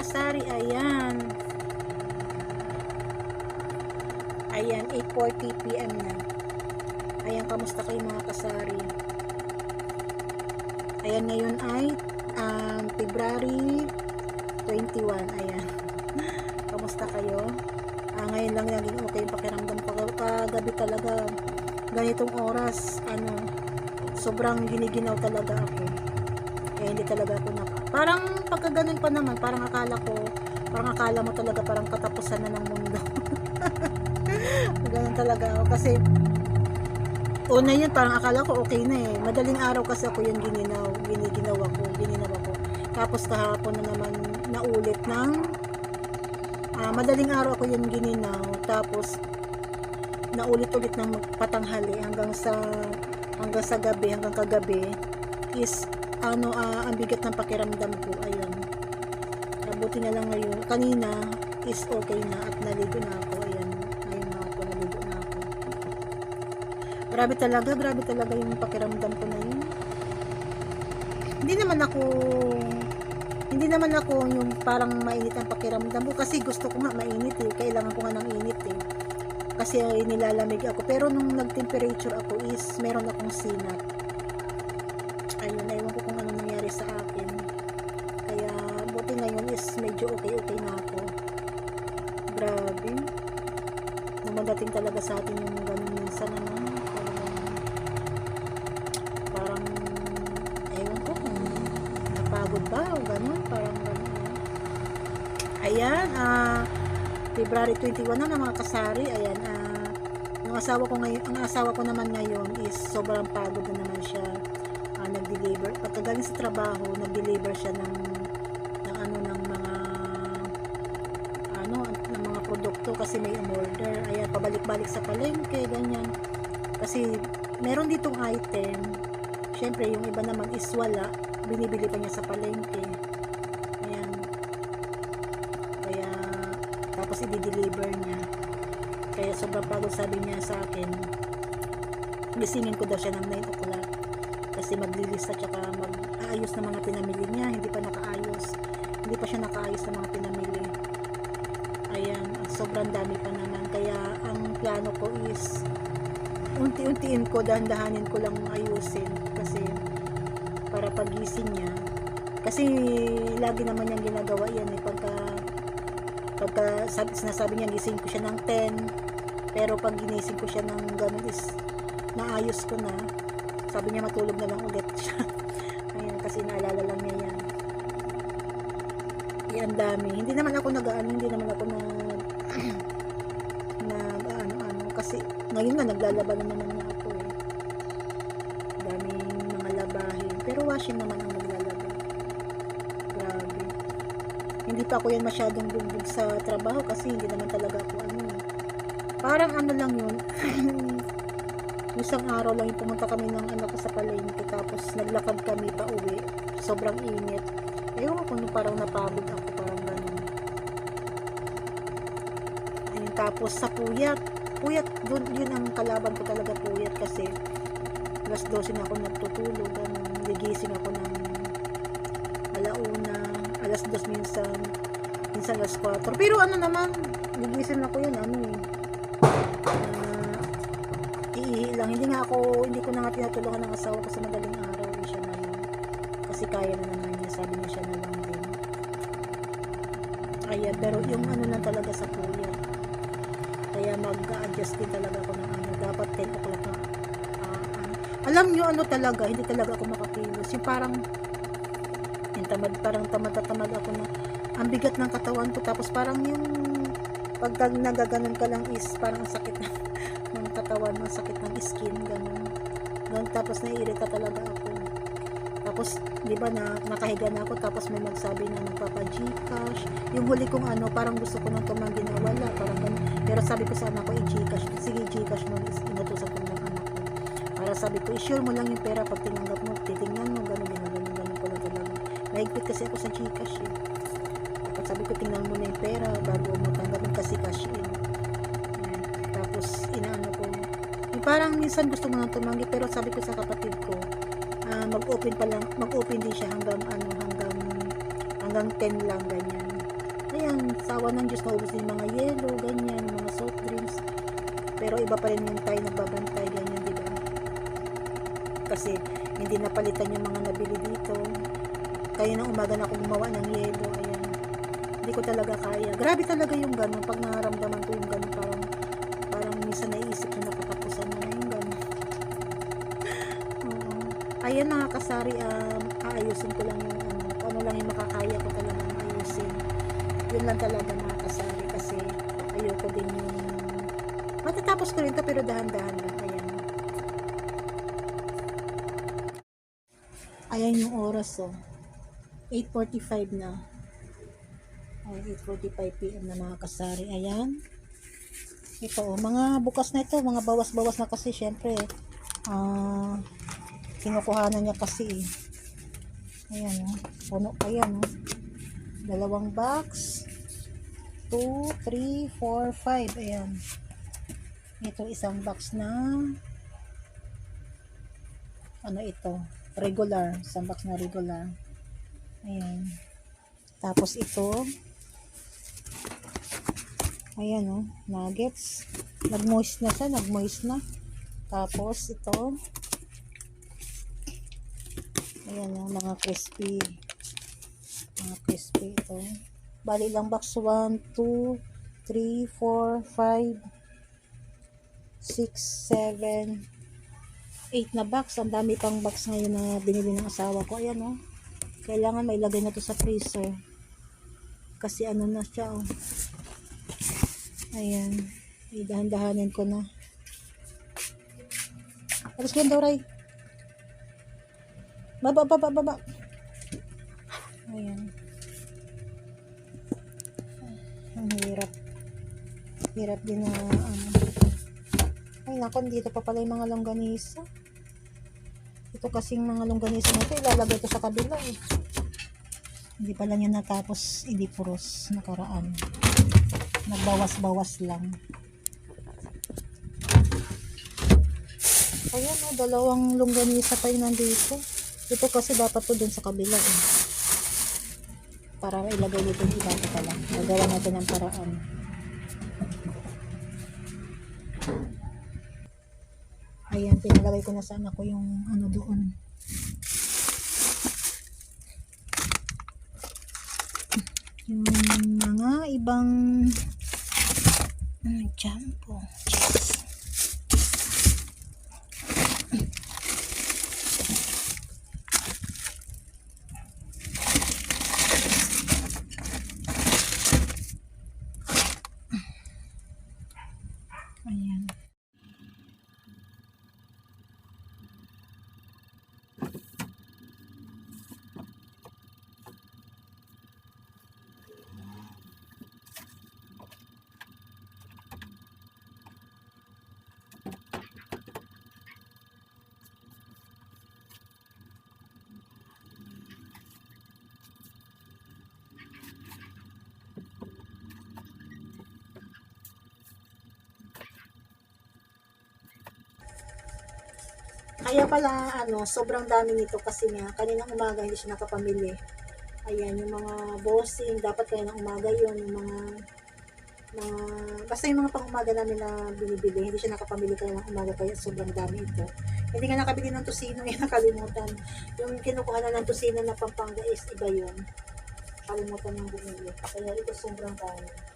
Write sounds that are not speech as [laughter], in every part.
kasari, ayan. Ayan, 8.40pm na. Ayan, kamusta kayo mga kasari? Ayan, ngayon ay um, February 21. Ayan. [laughs] kamusta kayo? Ah, ngayon lang naging okay yung pakiramdam ko. Kagabi talaga, ganitong oras, ano, sobrang giniginaw talaga ako. Eh, hindi talaga ako naka... Parang pagka ganun pa naman, parang akala ko, parang akala mo talaga parang katapusan na ng mundo. [laughs] ganun talaga ako. Kasi, una yun, parang akala ko okay na eh. Madaling araw kasi ako yung gininaw. Giniginaw ako, gininaw ako. Tapos kahapon na naman naulit ng ah, madaling araw ako yung gininaw. Tapos, naulit-ulit ng patanghali hanggang sa hanggang sa gabi, hanggang kagabi is ano ah, ang bigat ng pakiramdam ko ayun buti na lang ngayon kanina is okay na at naligo na ako ayan. Ngayon na ako naligo na ako. Grabe talaga grabe talaga yung pakiramdam ko na yun. Hindi naman ako hindi naman ako yung parang mainit ang pakiramdam ko kasi gusto ko nga mainit eh. Kailangan ko nga ng init eh. Kasi nilalamig ako. Pero nung nag-temperature ako is meron akong sinat ayun ewan ko kung ano nangyari sa akin kaya buti ngayon is medyo okay okay na ako grabe namadating talaga sa atin yung ganun minsan ano parang parang ewan ko kung napagod ba? O ganun parang ganun ayan ah February 21 na ng mga kasari. Ayan ah ang asawa ko ngayon ang asawa ko naman ngayon is sobrang pagod na naman siya ah, nag-deliver. Pagkagaling sa trabaho nag-deliver siya ng ng ano ng mga ano ng mga produkto kasi may umorder. Ayan pabalik-balik sa palengke ganyan. Kasi meron ditong item. Syempre yung iba naman is wala binibili pa niya sa palengke. Ayan. Kaya tapos i-deliver niya. Kaya sobrang pagod sabi niya sa akin gisingin ko daw siya ng 9 o'clock. Kasi maglilista tsaka mag-aayos ng mga pinamili niya. Hindi pa nakaayos. Hindi pa siya nakaayos ng mga pinamili. Ayan sobrang dami pa naman. Kaya ang plano ko is unti-untiin ko dahan-dahanin ko lang ayusin. Kasi para pagising niya. Kasi lagi naman niyang ginagawa yan eh pagka pagka sabi, sinasabi niya gising ko siya ng 10 pero pag ginising ko siya ng ganun is naayos ko na. Sabi niya matulog na lang ulit siya. [laughs] Ayan kasi naalala lang niya yan. Yan dami. Hindi naman ako nag-ano hindi naman ako na nag ano ano kasi ngayon nga naglalaban na naman niya ako eh daming mga labahin pero washing naman ang naglalaban grabe pa ako yan masyadong bugbog sa trabaho kasi hindi naman talaga ako ano eh. parang ano lang yun [laughs] isang araw lang yung pumunta kami ng anak ko sa palengke tapos naglakad kami pa uwi. Sobrang init. Ewan ko nung parang napagod ako parang ganun. Ayun tapos sa puyat puyat dun, yun ang kalaban ko talaga puyat kasi alas 12 na ako nagtutulog ganun. Gigising ako ng alauna alas 2 minsan minsan alas 4 pero ano naman gigising ako yun ano eh. Ah, iihi lang. Hindi nga ako hindi ko na nga tinatulungan ng asawa ko sa madaling araw eh, siya na lang kasi kaya na naman niya. Sabi niya siya na lang din. Ayan pero yung ano lang talaga sa kuya. Kaya mag-adjust din talaga ako ng ano. Dapat 10 o'clock na ah, ano. alam nyo ano talaga hindi talaga ako makakilos. Yung parang yung tamad parang tamad na tamad ako na ang bigat ng katawan ko tapos parang yung pag nagaganon ka lang is parang ang sakit ng [laughs] katawan ng sakit ng skin ganun. Ganun tapos naiirita talaga ako. Tapos di ba na nakahiga na ako tapos may magsabi na magpapa Gcash yung huli kong ano parang gusto ko nang tumanggi na wala parang ganun. Pero sabi ko sa anak ko i-Gcash sige Gcash mo inutusan ko ng anak ko. Para sabi ko i-sure mo lang yung pera pag tinanggap mo titingnan mo ganun ganun ganun ganun ko lang talaga mahigpit kasi ako sa Gcash eh sabi ko tingnan mo na yung pera bago mo tanggapin kasi cash in Ayan. tapos inaano ko parang minsan gusto mo nang tumanggi pero sabi ko sa kapatid ko ah, mag-open pa lang mag-open din siya hanggang ano hanggang hanggang 10 lang ganyan yan, sawa ng Diyos, naubos din mga yelo, ganyan, mga soft drinks. Pero iba pa rin yung tayo nagbabantay, ganyan, di ba? Kasi hindi napalitan yung mga nabili dito. Kaya nang umaga na ako gumawa ng yelo, ayan. Hindi ko talaga kaya. Grabe talaga yung gano'n. Pag nararamdaman ko yung gano'n, parang, parang minsan naisip na katapusan na yung gano'n. [laughs] Oo. Ayan mga kasari, um, aayusin ko lang yung ano, ano lang yung makakaya ko talaga ayusin. Yun lang talaga mga kasari kasi ayoko din yung matatapos ko rin to pero dahan-dahan lang. Ayan. Ayan yung oras oh. 8.45 na. Ay, 8.45pm na mga kasari. Ayan. Ito oh, mga bukas na ito, mga bawas-bawas na kasi syempre ah kinukuhanan niya kasi eh. Ayan oh. Puno pa yan oh. Dalawang box. 2, 3, 4, 5. Ayan. Ito isang box na ano ito? Regular. Isang box na regular. Ayan. Tapos ito Ayan oh, nuggets. Nag-moist na siya, nag-moist na. Tapos ito Ayan oh, mga crispy. Mga crispy ito. Bali lang box 1, 2, 3, 4, 5, 6, 7, 8 na box. Ang dami pang box ngayon na binili ng asawa ko. Ayan oh. Kailangan mailagay na to sa freezer. Kasi ano na siya oh. Ayan. Idahan-dahanin ko na. Alas ko daw, Ray. Baba, baba, baba. Ayan. Ang hirap. Hirap din na ano. Ay, naku, dito pa pala yung mga longganisa. Ito kasing mga longganisa na ito, ilalagay ito sa kabila eh. Hindi pala niya natapos idipuros nakaraan. Nagbawas-bawas lang. Ayan o, dalawang longganisa pa yung nandito. Ito kasi dapat to dun sa kabila eh. Para ilagay dito yung iba pa lang. Nagawa natin ng paraan. Ayan, pinalagay ko na sa anak ko yung ano doon. Yung mga ibang ano, jumbo. Kaya pala, ano, sobrang dami nito kasi nga, kaninang umaga hindi siya nakapamili. Ayan, yung mga bossing, dapat kaninang umaga yun, yung mga, mga, basta yung mga pang-umaga namin na binibili, hindi siya nakapamili kaninang umaga, kaya sobrang dami ito. Hindi nga nakabili ng tusino, [laughs] yung nakalimutan. Yung kinukuha na ng tusino na pampanga is iba yun. Kalimutan ng bumili. Kaya ito sobrang dami.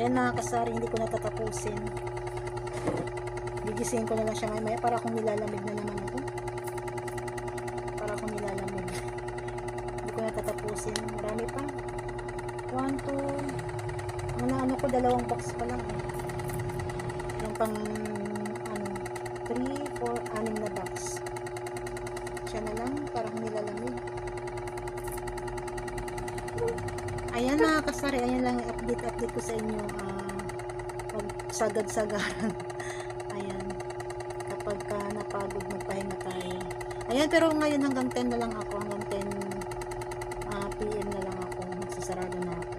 Ayan mga kasari, hindi ko natatapusin. Gigisingin ko na lang siya maya para akong nilalamig na naman ako. Para akong nilalamig. Hindi ko natatapusin. Marami pa. One, two. Ang naano ko, dalawang box pa lang. Eh. Yung pang, ano, three, four, anim na box. Siya na lang, para akong nilalamig. Ayan mga kasari, ayan lang yung update-update ko sa inyo. ah pag sagad-sagaran. [laughs] ayan. Kapag ka napagod, magpahinga tayo. Ayan, pero ngayon hanggang 10 na lang ako. Hanggang 10 ah, PM na lang ako. Magsasarado na ako.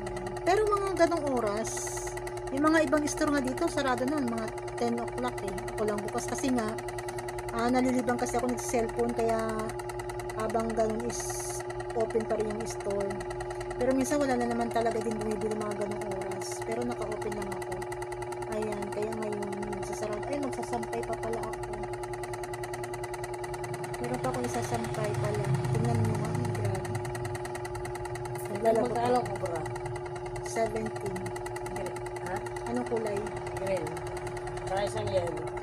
Ayan. Pero mga ganong oras, yung mga ibang store nga dito, sarado na. Mga 10 o'clock eh. Ako lang bukas kasi nga, ah, nalilibang kasi ako nag-cellphone kaya habang ganun is open pa rin yung store. Pero minsan wala na naman talaga din bumibili mga ganong oras. Pero naka-open lang ako. Ayan, kaya ngayon magsasarado. Ay, magsasampay pa pala ako. Meron pa akong isasampay pala. Tingnan mo nga, ang grabe. Naglalaba Magkano pa. ko bra? 17. Green. Ha? Anong kulay? Green. Saka isang yellow.